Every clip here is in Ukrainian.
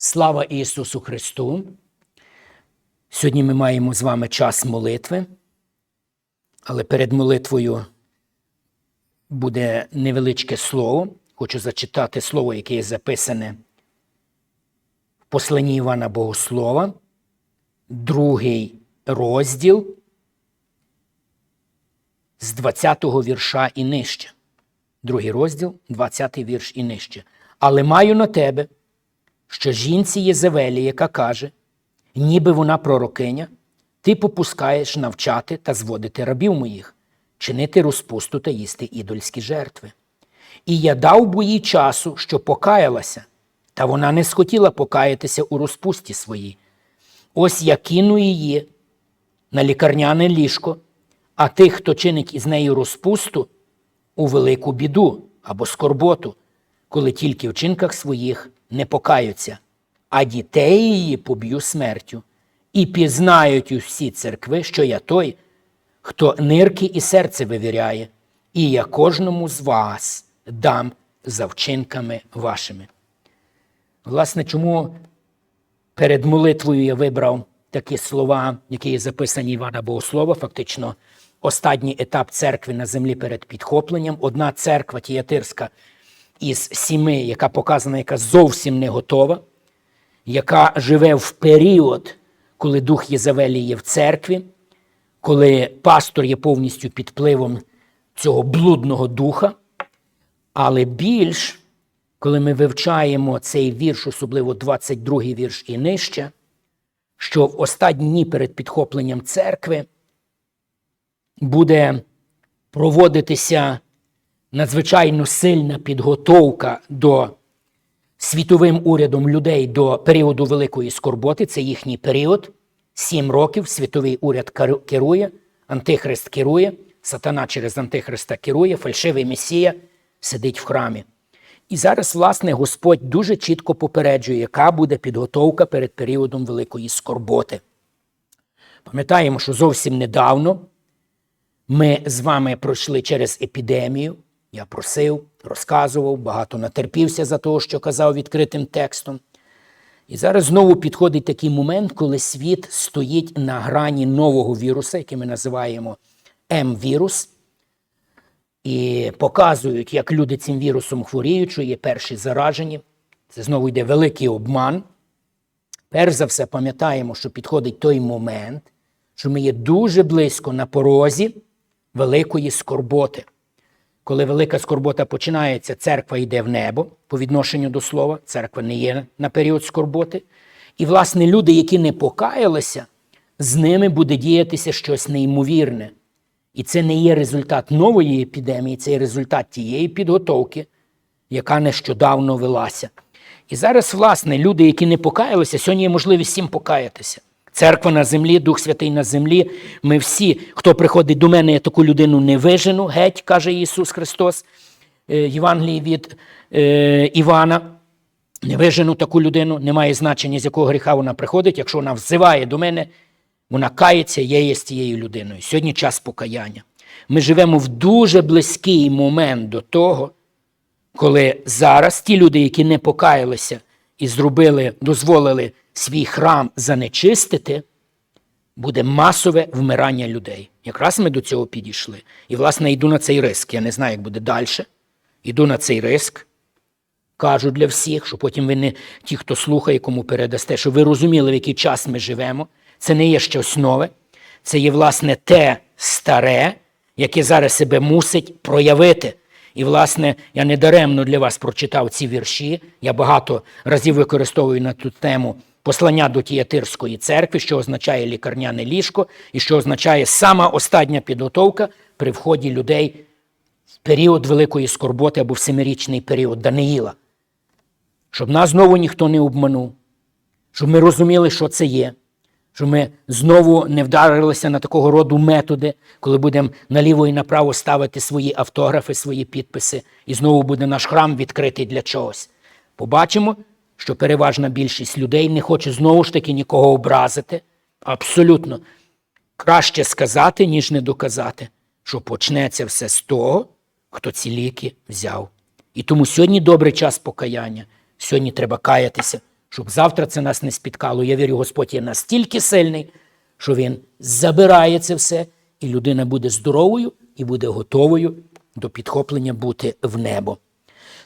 Слава Ісусу Христу! Сьогодні ми маємо з вами час молитви, але перед молитвою буде невеличке слово. Хочу зачитати слово, яке є записане в посланні Івана Богослова, другий розділ з 20-го вірша і нижче. Другий розділ, 20-й вірш і нижче. Але маю на тебе що жінці Єзевелі, яка каже, ніби вона пророкиня, ти попускаєш навчати та зводити рабів моїх, чинити розпусту та їсти ідольські жертви. І я дав бо їй часу, що покаялася, та вона не схотіла покаятися у розпусті своїй. Ось я кину її на лікарняне ліжко, а тих, хто чинить із нею розпусту, у велику біду або скорботу, коли тільки в чинках своїх не покаються, а дітей її поб'ю смертю, і пізнають усі церкви, що я той, хто нирки і серце вивіряє, і я кожному з вас дам за вчинками вашими. Власне, чому перед молитвою я вибрав такі слова, які є записані Івана Богослова, фактично останній етап церкви на землі перед підхопленням. Одна церква Тіятирська із сіми, яка показана, яка зовсім не готова, яка живе в період, коли дух Єзавелі є в церкві, коли пастор є повністю під впливом цього блудного духа. Але більш, коли ми вивчаємо цей вірш, особливо 22-й вірш і нижче, що в останні дні перед підхопленням церкви буде проводитися надзвичайно сильна підготовка до світовим урядом людей до періоду Великої скорботи. Це їхній період. Сім років світовий уряд керує, Антихрист керує, сатана через Антихриста керує, фальшивий Месія сидить в храмі. І зараз, власне, Господь дуже чітко попереджує, яка буде підготовка перед періодом Великої скорботи. Пам'ятаємо, що зовсім недавно ми з вами пройшли через епідемію. Я просив, розказував, багато натерпівся за того, що казав відкритим текстом. І зараз знову підходить такий момент, коли світ стоїть на грані нового віруса, який ми називаємо М-вірус, і показують, як люди цим вірусом хворіють, що є перші заражені. Це знову йде великий обман. Перш за все, пам'ятаємо, що підходить той момент, що ми є дуже близько на порозі великої скорботи. Коли велика скорбота починається, церква йде в небо по відношенню до слова, церква не є на період скорботи. І, власне, люди, які не покаялися, з ними буде діятися щось неймовірне. І це не є результат нової епідемії, це є результат тієї підготовки, яка нещодавно велася. І зараз, власне, люди, які не покаялися, сьогодні є можливість всім покаятися. Церква на землі, Дух Святий на землі. Ми всі, хто приходить до мене, я таку людину не вижену, геть, каже Ісус Христос, Е, Євангелії від е, Івана. Не вижену таку людину, немає значення, з якого гріха вона приходить. Якщо вона взиває до мене, вона кається, я є з тією людиною. Сьогодні час покаяння. Ми живемо в дуже близький момент до того, коли зараз ті люди, які не покаялися і зробили, дозволили свій храм занечистити, буде масове вмирання людей. Якраз ми до цього підійшли. І, власне, йду на цей риск. Я не знаю, як буде далі. Йду на цей риск. Кажу для всіх, що потім ви не ті, хто слухає, кому передасте, щоб ви розуміли, в який час ми живемо. Це не є щось нове. Це є, власне, те старе, яке зараз себе мусить проявити. І, власне, я не даремно для вас прочитав ці вірші. Я багато разів використовую на ту тему послання до Тіятирської церкви, що означає лікарняне ліжко, і що означає сама остання підготовка при вході людей в період великої скорботи або в семирічний період Даниїла. Щоб нас знову ніхто не обманув, щоб ми розуміли, що це є, щоб ми знову не вдарилися на такого роду методи, коли будемо наліво і направо ставити свої автографи, свої підписи, і знову буде наш храм відкритий для чогось. Побачимо, що переважна більшість людей не хоче знову ж таки нікого образити. Абсолютно краще сказати, ніж не доказати, що почнеться все з того, хто ці ліки взяв. І тому сьогодні добрий час покаяння. Сьогодні треба каятися, щоб завтра це нас не спіткало. Я вірю, Господь є настільки сильний, що Він забирає це все, і людина буде здоровою і буде готовою до підхоплення бути в небо.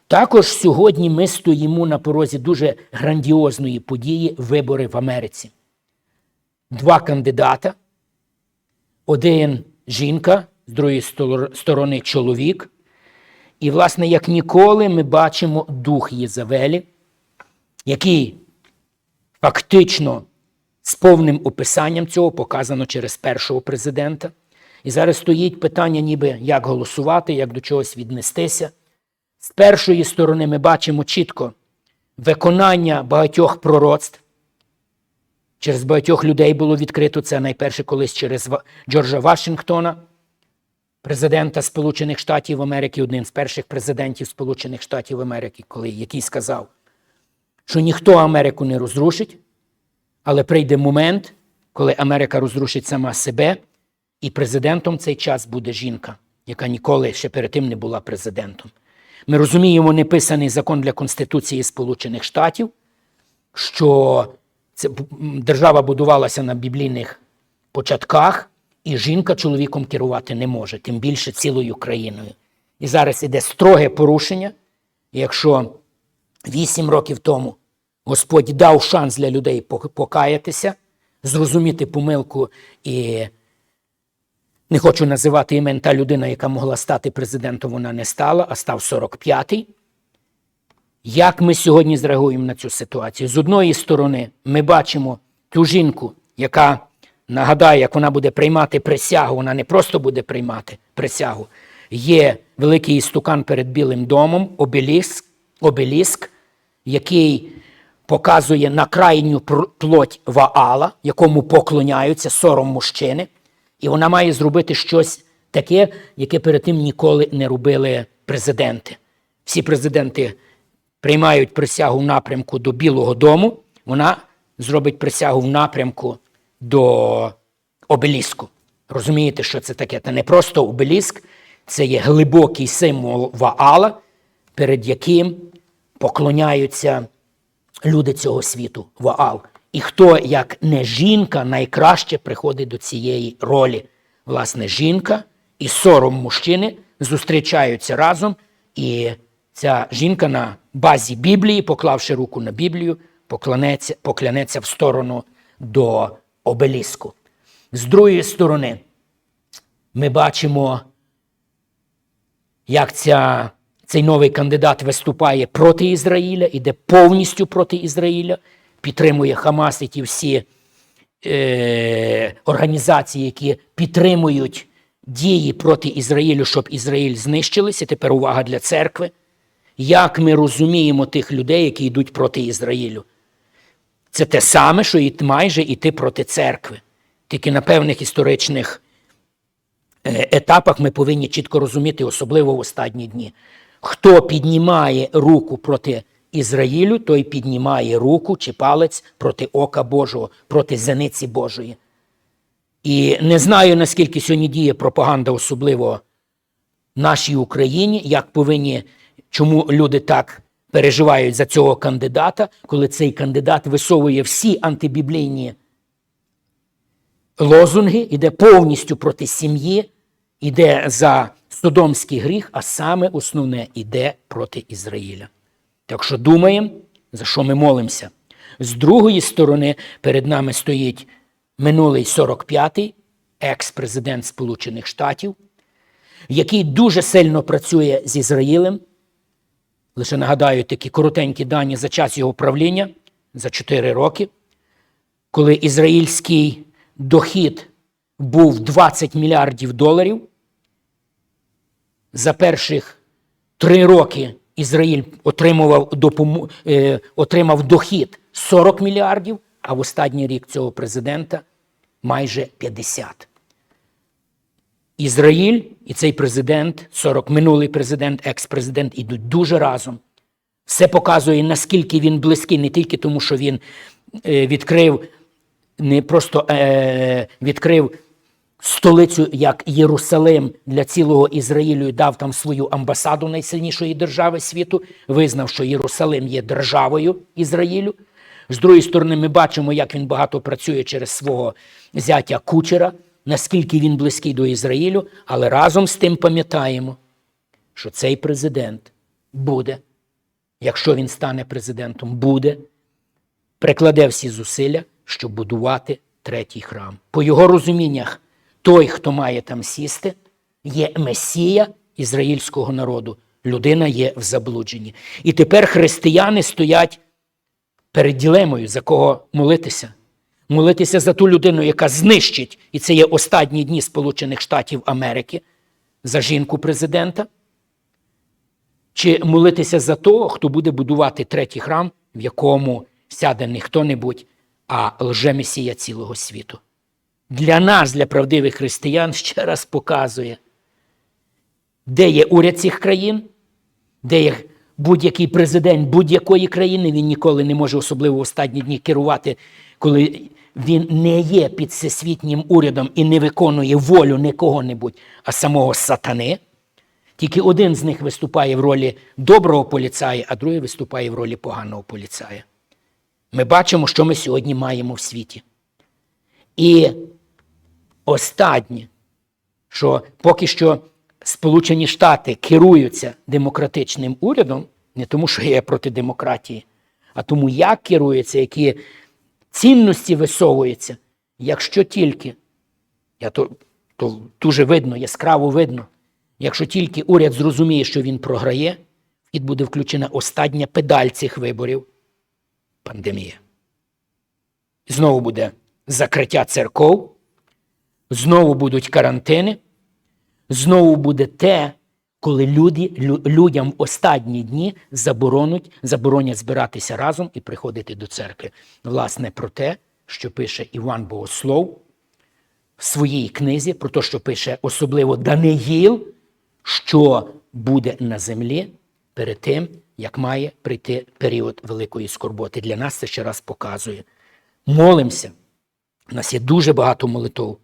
Також сьогодні ми стоїмо на порозі дуже грандіозної події вибори в Америці. Два кандидата, один жінка, з другої сторони чоловік. І, власне, як ніколи, ми бачимо дух Єзавелі, який фактично з повним описанням цього показано через першого президента. І зараз стоїть питання, ніби як голосувати, як до чогось віднестися. З першої сторони ми бачимо чітко виконання багатьох пророцтв. Через багатьох людей було відкрито це найперше колись через Джорджа Вашингтона, президента Сполучених Штатів Америки, один з перших президентів Сполучених Штатів Америки, коли, який сказав, що ніхто Америку не розрушить, але прийде момент, коли Америка розрушить сама себе, і президентом цей час буде жінка, яка ніколи ще перед тим не була президентом. Ми розуміємо неписаний закон для Конституції Сполучених Штатів, що це, держава будувалася на біблійних початках, і жінка чоловіком керувати не може, тим більше цілою країною. І зараз іде строге порушення. Якщо вісім років тому Господь дав шанс для людей покаятися, зрозуміти помилку і не хочу називати імен та людина, яка могла стати президентом, вона не стала, а став 45-й. Як ми сьогодні зреагуємо на цю ситуацію? З одної сторони, ми бачимо ту жінку, яка нагадає, як вона буде приймати присягу, вона не просто буде приймати присягу. Є великий істукан перед Білим домом, обеліск, обеліск який показує на крайню плоть Ваала, якому поклоняються сором мужчини. І вона має зробити щось таке, яке перед тим ніколи не робили президенти. Всі президенти приймають присягу в напрямку до Білого дому, вона зробить присягу в напрямку до обеліску. Розумієте, що це таке? Це не просто обеліск, це є глибокий символ Ваала, перед яким поклоняються люди цього світу, Ваал. І хто, як не жінка, найкраще приходить до цієї ролі. Власне, жінка і сором мужчини зустрічаються разом, і ця жінка на базі Біблії, поклавши руку на Біблію, поклянеться, поклянеться в сторону до обеліску. З другої сторони, ми бачимо, як ця, цей новий кандидат виступає проти Ізраїля, іде повністю проти Ізраїля, підтримує Хамас і ті всі е, організації, які підтримують дії проти Ізраїлю, щоб Ізраїль знищилися. Тепер увага для церкви. Як ми розуміємо тих людей, які йдуть проти Ізраїлю? Це те саме, що і майже йти проти церкви. Тільки на певних історичних е, етапах ми повинні чітко розуміти, особливо в останні дні. Хто піднімає руку проти Ізраїлю, той піднімає руку чи палець проти ока Божого, проти зениці Божої. І не знаю, наскільки сьогодні діє пропаганда, особливо нашій Україні, як повинні, чому люди так переживають за цього кандидата, коли цей кандидат висовує всі антибіблійні лозунги, іде повністю проти сім'ї, іде за содомський гріх, а саме основне іде проти Ізраїля. Так що думаємо, за що ми молимося. З другої сторони, перед нами стоїть минулий 45-й екс-президент Сполучених Штатів, який дуже сильно працює з Ізраїлем. Лише нагадаю такі коротенькі дані за час його правління за 4 роки, коли ізраїльський дохід був 20 мільярдів доларів. За перших три роки Ізраїль отримував, допому... е, отримав дохід 40 мільярдів, а в останній рік цього президента майже 50. Ізраїль і цей президент, 40 минулий президент, екс-президент, ідуть дуже разом. Все показує, наскільки він близький, не тільки тому, що він е, відкрив, не просто е, відкрив столицю як Єрусалим для цілого Ізраїлю і дав там свою амбасаду найсильнішої держави світу, визнав, що Єрусалим є державою Ізраїлю. З другої сторони, ми бачимо, як він багато працює через свого зятя Кучера, наскільки він близький до Ізраїлю, але разом з тим пам'ятаємо, що цей президент буде, якщо він стане президентом, буде, прикладе всі зусилля, щоб будувати третій храм. По його розуміннях, той, хто має там сісти, є месія ізраїльського народу. Людина є в заблудженні. І тепер християни стоять перед ділемою, за кого молитися. Молитися за ту людину, яка знищить, і це є останні дні Сполучених Штатів Америки, за жінку президента. Чи молитися за того, хто буде будувати третій храм, в якому сяде не хто-небудь, а лжемесія цілого світу. Для нас, для правдивих християн, ще раз показує, де є уряд цих країн, де є будь-який президент будь-якої країни, він ніколи не може, особливо в останні дні, керувати, коли він не є під всесвітнім урядом і не виконує волю не кого-небудь, а самого сатани. Тільки один з них виступає в ролі доброго поліцая, а другий виступає в ролі поганого поліцая. Ми бачимо, що ми сьогодні маємо в світі. І останнє, що поки що Сполучені Штати керуються демократичним урядом, не тому, що я проти демократії, а тому, як керуються, які цінності висовуються, якщо тільки, я то, то дуже видно, яскраво видно, якщо тільки уряд зрозуміє, що він програє, і буде включена остання педаль цих виборів пандемія. Знову буде закриття церков, знову будуть карантини, знову буде те, коли люди, людям в останні дні заборонять, заборонять збиратися разом і приходити до церкви. Власне, про те, що пише Іван Богослов в своїй книзі, про те, що пише особливо Даниїл, що буде на землі перед тим, як має прийти період великої скорботи. Для нас це ще раз показує. Молимося. У нас є дуже багато молитов.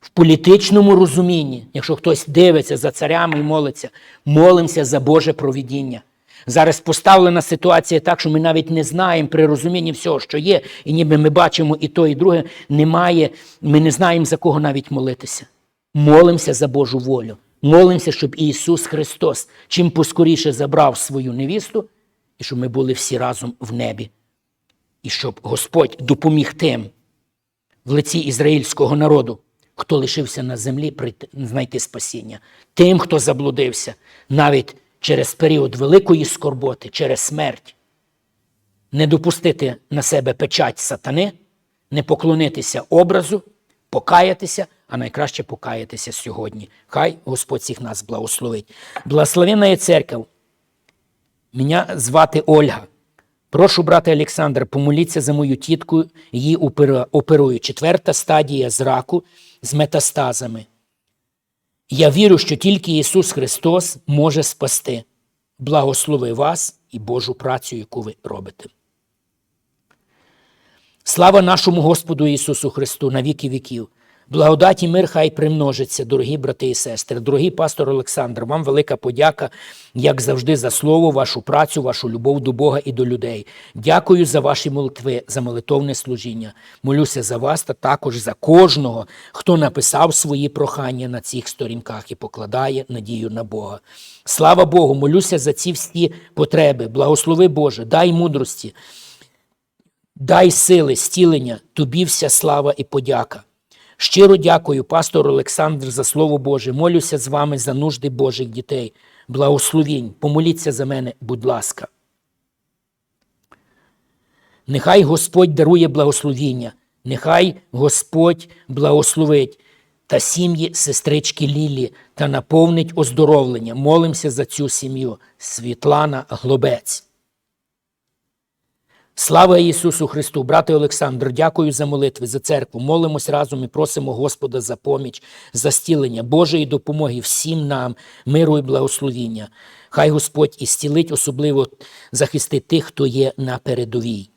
В політичному розумінні, якщо хтось дивиться за царями і молиться, молимося за Боже провідіння. Зараз поставлена ситуація так, що ми навіть не знаємо при розумінні всього, що є, і ніби ми бачимо і то, і друге, немає, ми не знаємо, за кого навіть молитися. Молимося за Божу волю. Молимося, щоб Ісус Христос чим поскоріше забрав свою невісту, і щоб ми були всі разом в небі. І щоб Господь допоміг тим в лиці ізраїльського народу, хто лишився на землі, знайти спасіння. Тим, хто заблудився, навіть через період великої скорботи, через смерть, не допустити на себе печать сатани, не поклонитися образу, покаятися, а найкраще покаятися сьогодні. Хай Господь всіх нас благословить. Благословенна є церква. Мене звати Ольга. Прошу, брате Олександр, помоліться за мою тітку, її оперують. Четверта стадія зраку з метастазами. Я вірю, що тільки Ісус Христос може спасти. Благослови вас і Божу працю, яку ви робите. Слава нашому Господу Ісусу Христу на віки віків. Благодать і мир хай примножиться, дорогі брати і сестри. Дорогий пастор Олександр, вам велика подяка, як завжди, за слово, вашу працю, вашу любов до Бога і до людей. Дякую за ваші молитви, за молитовне служіння. Молюся за вас та також за кожного, хто написав свої прохання на цих сторінках і покладає надію на Бога. Слава Богу, молюся за ці всі потреби. Благослови Боже, дай мудрості, Дай сили, стілення, тобі вся слава і подяка. Щиро дякую, пастор Олександр, за Слово Боже. Молюся з вами за нужди Божих дітей. Благословінь, помоліться за мене, будь ласка. Нехай Господь дарує благословіння, нехай Господь благословить та сім'ї сестрички Лілі та наповнить оздоровлення. Молимося за цю сім'ю. Світлана Глобець. Слава Ісусу Христу, брате Олександр, дякую за молитви, за церкву. Молимось разом і просимо Господа за поміч, за стілення Божої допомоги всім нам, миру і благословіння. Хай Господь і стілить, особливо захистить тих, хто є на передовій.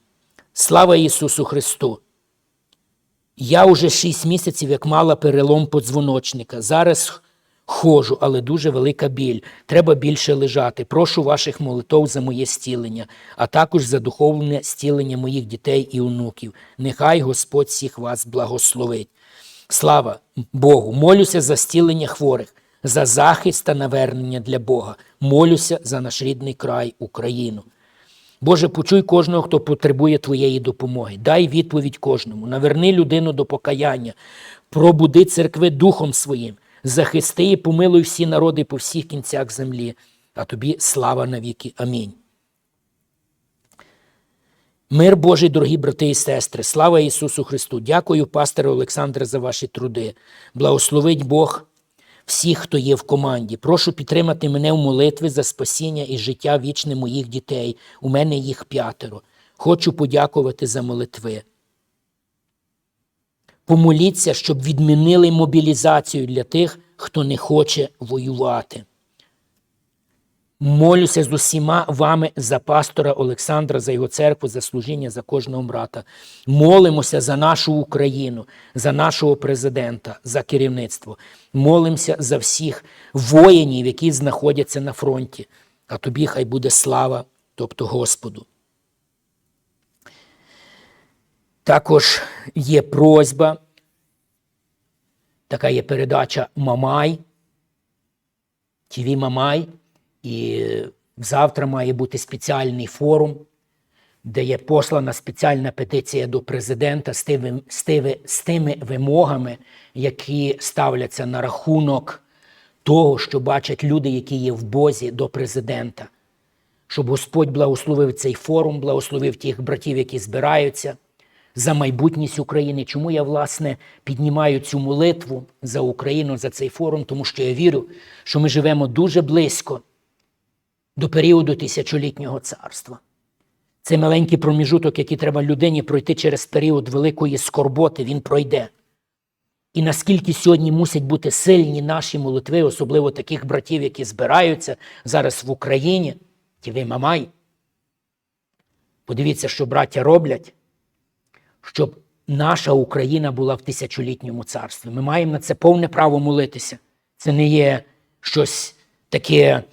Слава Ісусу Христу! Я уже шість місяців як мала перелом подзвоночника. Зараз Хожу, але дуже велика біль. Треба більше лежати. Прошу ваших молитов за моє стілення, а також за духовне стілення моїх дітей і онуків. Нехай Господь всіх вас благословить. Слава Богу! Молюся за стілення хворих, за захист та навернення для Бога. Молюся за наш рідний край Україну. Боже, почуй кожного, хто потребує Твоєї допомоги. Дай відповідь кожному. Наверни людину до покаяння, пробуди церкви духом своїм, захисти і помилуй всі народи по всіх кінцях землі. А тобі слава навіки. Амінь. Мир Божий, дорогі брати і сестри, слава Ісусу Христу! Дякую, пасторе Олександре, за ваші труди. Благословить Бог всіх, хто є в команді. Прошу підтримати мене в молитві за спасіння і життя вічне моїх дітей. У мене їх п'ятеро. Хочу подякувати за молитви. Помоліться, щоб відмінили мобілізацію для тих, хто не хоче воювати. Молюся з усіма вами за пастора Олександра, за його церкву, за служіння, за кожного брата. Молимося за нашу Україну, за нашого президента, за керівництво. Молимося за всіх воїнів, які знаходяться на фронті. А тобі хай буде слава, тобто Господу. Також є просьба, така є передача Мамай, ТВ Мамай. І завтра має бути спеціальний форум, де є послана спеціальна петиція до президента з тими, з тими, з тими вимогами, які ставляться на рахунок того, що бачать люди, які є в Бозі до президента. Щоб Господь благословив цей форум, благословив тих братів, які збираються за майбутність України. Чому я, власне, піднімаю цю молитву за Україну, за цей форум? Тому що я вірю, що ми живемо дуже близько до періоду тисячолітнього царства. Це маленький проміжуток, який треба людині пройти через період великої скорботи, він пройде. І наскільки сьогодні мусять бути сильні наші молитви, особливо таких братів, які збираються зараз в Україні, ті ви мамай. Подивіться, що браття роблять, щоб наша Україна була в тисячолітньому царстві. Ми маємо на це повне право молитися. Це не є щось таке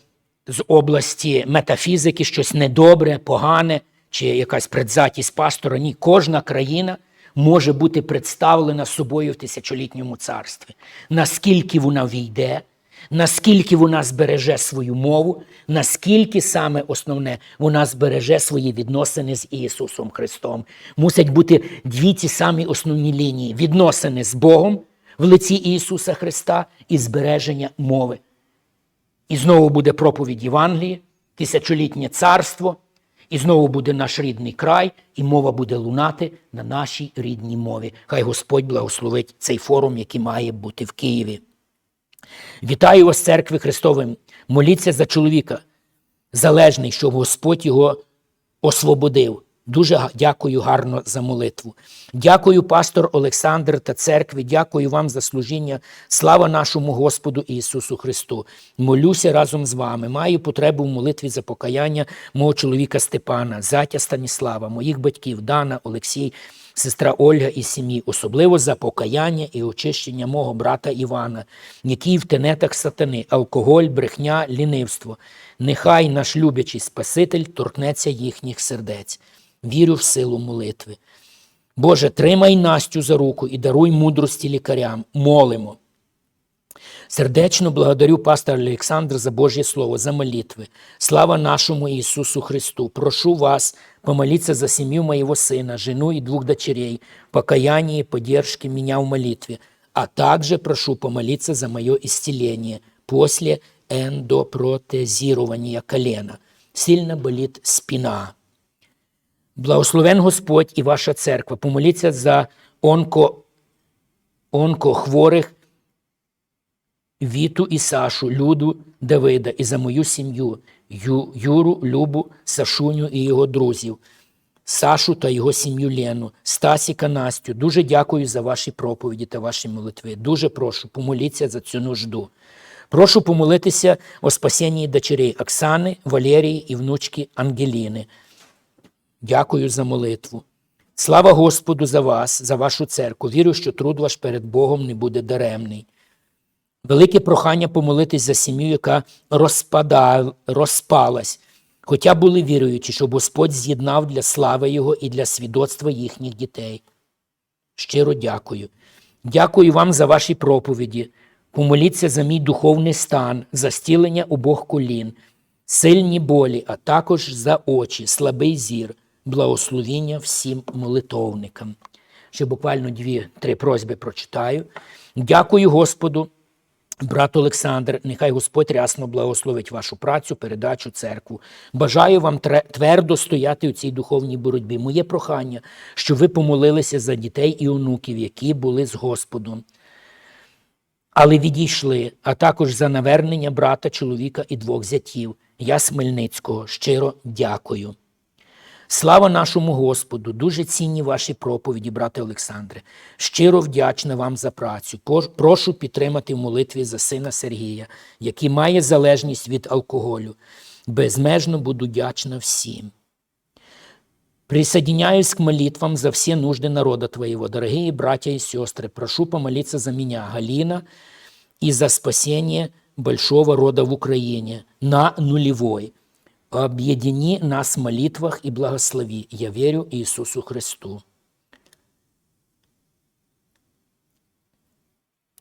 з області метафізики, щось недобре, погане чи якась предзатість пастора. Ні, кожна країна може бути представлена собою в тисячолітньому царстві. Наскільки вона війде, наскільки вона збереже свою мову, наскільки саме основне вона збереже свої відносини з Ісусом Христом. Мусять бути дві ті самі основні лінії: відносини з Богом в лиці Ісуса Христа і збереження мови. І знову буде проповідь Євангелії, тисячолітнє царство, і знову буде наш рідний край, і мова буде лунати на нашій рідній мові. Хай Господь благословить цей форум, який має бути в Києві. Вітаю вас, церкви Христовим. Моліться за чоловіка, залежний, щоб Господь його освободив. Дуже дякую гарно за молитву. Дякую, пастор Олександр та церкві. Дякую вам за служіння. Слава нашому Господу Ісусу Христу. Молюся разом з вами. Маю потребу в молитві за покаяння мого чоловіка Степана, зятя Станіслава, моїх батьків Дана, Олексій, сестра Ольга і сім'ї, особливо за покаяння і очищення мого брата Івана, який в тенетах сатани, алкоголь, брехня, лінивство. Нехай наш любячий Спаситель торкнеться їхніх сердець. Вірю в силу молитви. Боже, тримай Настю за руку і даруй мудрості лікарям. Молимо. Сердечно благодарю пастора Олександра за Божє Слово, за молитви. Слава нашему Иисусу Христу. Прошу вас помолиться за семью моего сына, жену и двух дочерей, покаяние и поддержки меня в молитве, а также прошу помолиться за мое исцеление после эндопротезирования колена. Сильно болит спина. Благословен Господь і ваша церква. Помоліться за онко, онкохворих Віту і Сашу, Люду, Давида і за мою сім'ю, Ю, Юру, Любу, Сашуню і його друзів, Сашу та його сім'ю Лену, Стасіка Настю. Дуже дякую за ваші проповіді та ваші молитви. Дуже прошу, помоліться за цю нужду. Прошу помолитися о спасенні дочерей Оксани, Валерії і внучки Ангеліни. Дякую за молитву. Слава Господу за вас, за вашу церкву. Вірю, що труд ваш перед Богом не буде даремний. Велике прохання помолитись за сім'ю, яка розпада, розпалась. Хоча були віруючі, щоб Господь з'єднав для слави Його і для свідоцтва їхніх дітей. Щиро дякую. Дякую вам за ваші проповіді. Помоліться за мій духовний стан, за стілення обох колін, сильні болі, а також за очі, слабий зір, благословіння всім молитовникам. Ще буквально дві-три просьби прочитаю. Дякую Господу, брат Олександр, нехай Господь рясно благословить вашу працю, передачу, церкву. Бажаю вам твердо стояти у цій духовній боротьбі. Моє прохання, щоб ви помолилися за дітей і онуків, які були з Господом але відійшли, а також за навернення брата, чоловіка і двох зятів. Я Смельницького щиро дякую. Слава нашому Господу! Дуже цінні ваші проповіді, брате Олександре. Щиро вдячна вам за працю. Прошу підтримати в молитві за сина Сергія, який має залежність від алкоголю. Безмежно буду вдячна всім. Присоединяюсь к молитвам за все нужды народа Твоего. Дорогие братья и сестры, прошу помолиться за меня, Галина, и за спасение большого рода в Украине на нулевой. Объедини нас в молитвах и благослови. Я верю Иисусу Христу.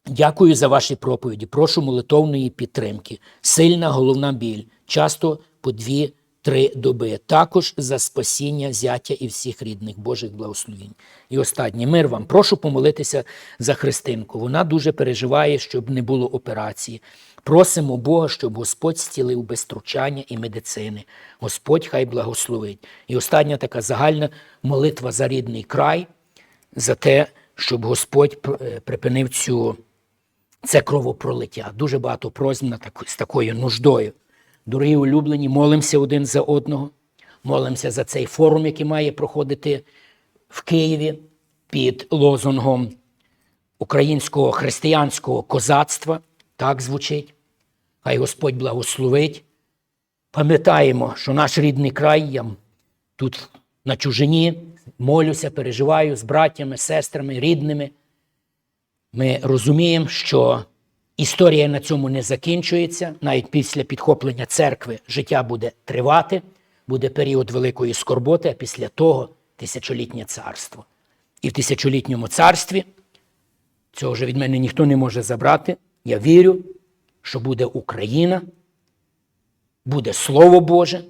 Дякую за ваші проповіді. Прошу молитовної підтримки. Сильна головна біль, часто по дві-три доби. Також за спасіння зятя і всіх рідних Божих благословінь. І останнє мир вам. Прошу помолитися за Христинку. Вона дуже переживає, щоб не було операції. Просимо Бога, щоб Господь зцілив без втручання і медицини. Господь хай благословить. І остання така загальна молитва за рідний край, за те, щоб Господь е, припинив цю це кровопролиття. Дуже багато просьб з такою нуждою. Дорогі улюблені, молимося один за одного, молимося за цей форум, який має проходити в Києві під лозунгом українського християнського козацтва. Так звучить. Хай Господь благословить. Пам'ятаємо, що наш рідний край, я тут на чужині, молюся, переживаю з братями, сестрами, рідними. Ми розуміємо, що історія на цьому не закінчується. Навіть після підхоплення церкви життя буде тривати, буде період великої скорботи, а після того тисячолітнє царство. І в тисячолітньому царстві цього вже від мене ніхто не може забрати. Я вірю, що буде Україна, буде Слово Боже.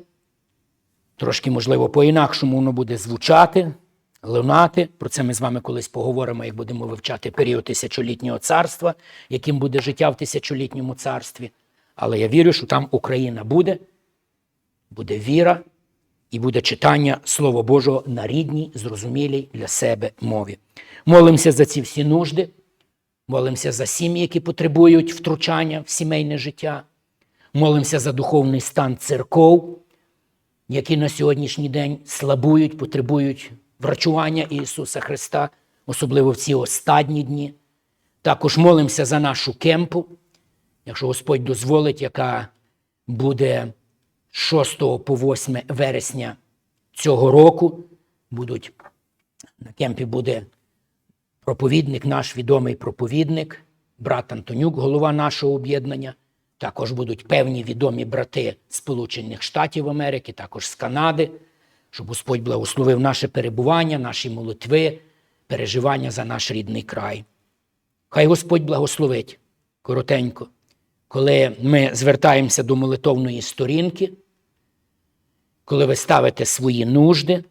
Трошки, можливо, по-інакшому воно буде звучати, лунати. Про це ми з вами колись поговоримо, як будемо вивчати період тисячолітнього царства, яким буде життя в тисячолітньому царстві. Але я вірю, що там Україна буде, буде віра і буде читання Слова Божого на рідній, зрозумілій для себе мові. Молимося за ці всі нужди, молимося за сім'ї, які потребують втручання в сімейне життя, молимося за духовний стан церков які на сьогоднішній день слабують, потребують врачування Ісуса Христа, особливо в ці останні дні. Також молимося за нашу кемпу, якщо Господь дозволить, яка буде 6 по 8 вересня цього року. Будуть на кемпі буде проповідник, наш відомий проповідник, брат Антонюк, голова нашого об'єднання. Також будуть певні відомі брати Сполучених Штатів Америки, також з Канади, щоб Господь благословив наше перебування, наші молитви, переживання за наш рідний край. Хай Господь благословить коротенько, коли ми звертаємося до молитовної сторінки, коли ви ставите свої нужди,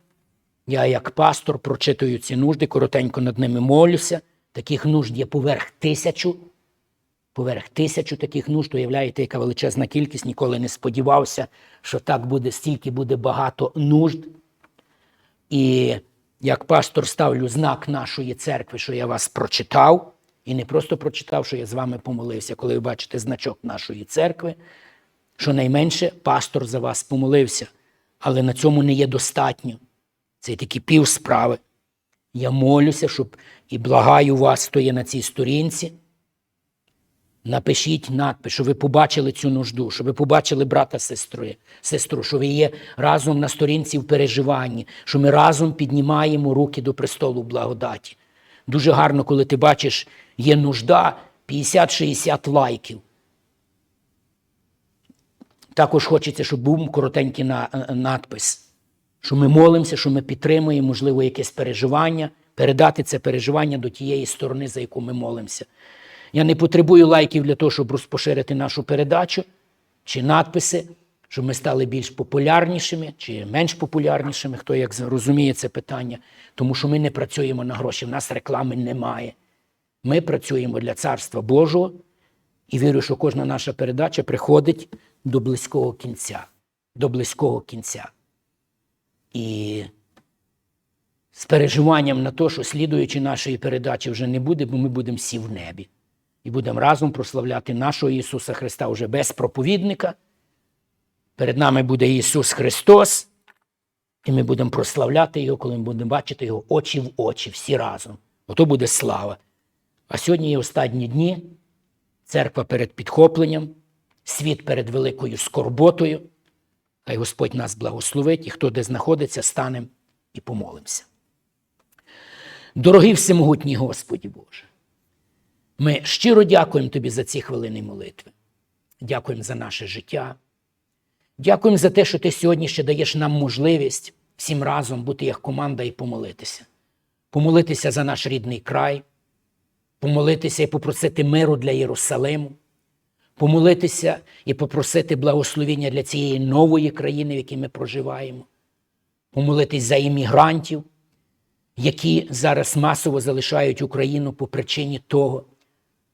я, як пастор, прочитую ці нужди, коротенько над ними молюся. Таких нужд є поверх тисячу. Поверх тисячу таких нужд, уявляєте, яка величезна кількість, ніколи не сподівався, що так буде, стільки буде багато нужд. І як пастор ставлю знак нашої церкви, що я вас прочитав, і не просто прочитав, що я з вами помолився, коли ви бачите значок нашої церкви, що найменше пастор за вас помолився, але на цьому не є достатньо. Це тільки пів справи. Я молюся, щоб і благаю вас, хто є на цій сторінці. Напишіть надпис, що ви побачили цю нужду, що ви побачили брата сестри, сестру, що ви є разом на сторінці в переживанні, що ми разом піднімаємо руки до престолу благодаті. Дуже гарно, коли ти бачиш, є нужда, 50-60 лайків. Також хочеться, щоб був коротенький е, надпис, що ми молимося, що ми підтримуємо, можливо, якесь переживання, передати це переживання до тієї сторони, за яку ми молимося. Я не потребую лайків для того, щоб розпоширити нашу передачу чи надписи, щоб ми стали більш популярнішими чи менш популярнішими, хто як розуміє це питання, тому що ми не працюємо на гроші, в нас реклами немає. Ми працюємо для Царства Божого і вірю, що кожна наша передача приходить до близького кінця. До близького кінця. І з переживанням на те, що слідуючи нашої передачі вже не буде, бо ми будемо всі в небі. І будемо разом прославляти нашого Ісуса Христа вже без проповідника. Перед нами буде Ісус Христос, і ми будемо прославляти Його, коли ми будемо бачити Його очі в очі, всі разом. Ото буде слава. А сьогодні є останні дні, церква перед підхопленням, світ перед великою скорботою. Хай Господь нас благословить, і хто де знаходиться, станемо і помолимося. Дорогий всемогутній Господі Боже, ми щиро дякуємо Тобі за ці хвилини молитви. Дякуємо за наше життя. Дякуємо за те, що ти сьогодні ще даєш нам можливість всім разом бути як команда і помолитися. Помолитися за наш рідний край, помолитися і попросити миру для Єрусалиму, помолитися і попросити благословення для цієї нової країни, в якій ми проживаємо, помолитись за іммігрантів, які зараз масово залишають Україну по причині того,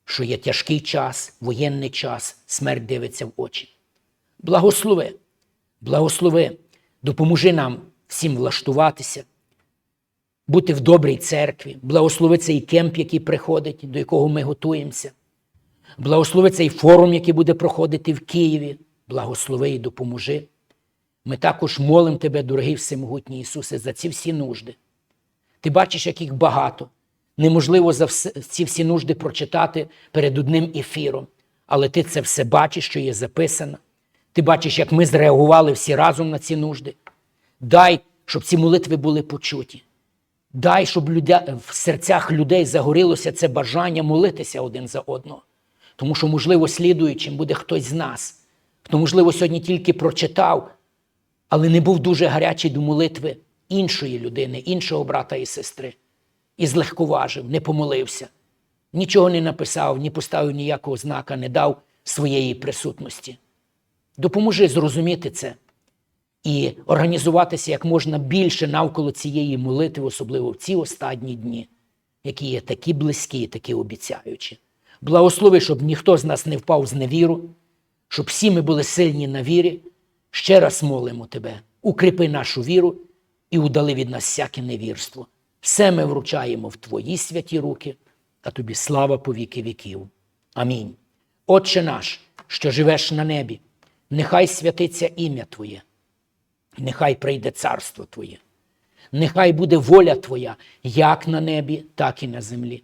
що є тяжкий час, воєнний час, смерть дивиться в очі. Благослови, благослови, допоможи нам всім влаштуватися, бути в добрій церкві, благослови цей кемп, який приходить, до якого ми готуємося. Благослови цей форум, який буде проходити в Києві. Благослови і допоможи. Ми також молимо Тебе, дорогий всемогутній Ісусе, за ці всі нужди. Ти бачиш, як їх багато. Неможливо за ці всі нужди прочитати перед одним ефіром, але ти це все бачиш, що є записано. Ти бачиш, як ми зреагували всі разом на ці нужди. Дай, щоб ці молитви були почуті. Дай, щоб в серцях людей загорілося це бажання молитися один за одного. Тому що, можливо, слідуючим буде хтось з нас, хто, можливо, сьогодні тільки прочитав, але не був дуже гарячий до молитви іншої людини, іншого брата і сестри. І злегковажив, не помолився, нічого не написав, ні поставив ніякого знака, не дав своєї присутності. Допоможи зрозуміти це і організуватися як можна більше навколо цієї молитви, особливо в ці останні дні, які є такі близькі такі обіцяючі. Благослови, щоб ніхто з нас не впав з невіру, щоб всі ми були сильні на вірі. Ще раз молимо Тебе, укріпи нашу віру і удали від нас всяке невірство. Все ми вручаємо в Твої святі руки, а тобі слава по віки віків. Амінь. Отче наш, що живеш на небі, нехай святиться ім'я Твоє, нехай прийде царство Твоє, нехай буде воля Твоя, як на небі, так і на землі.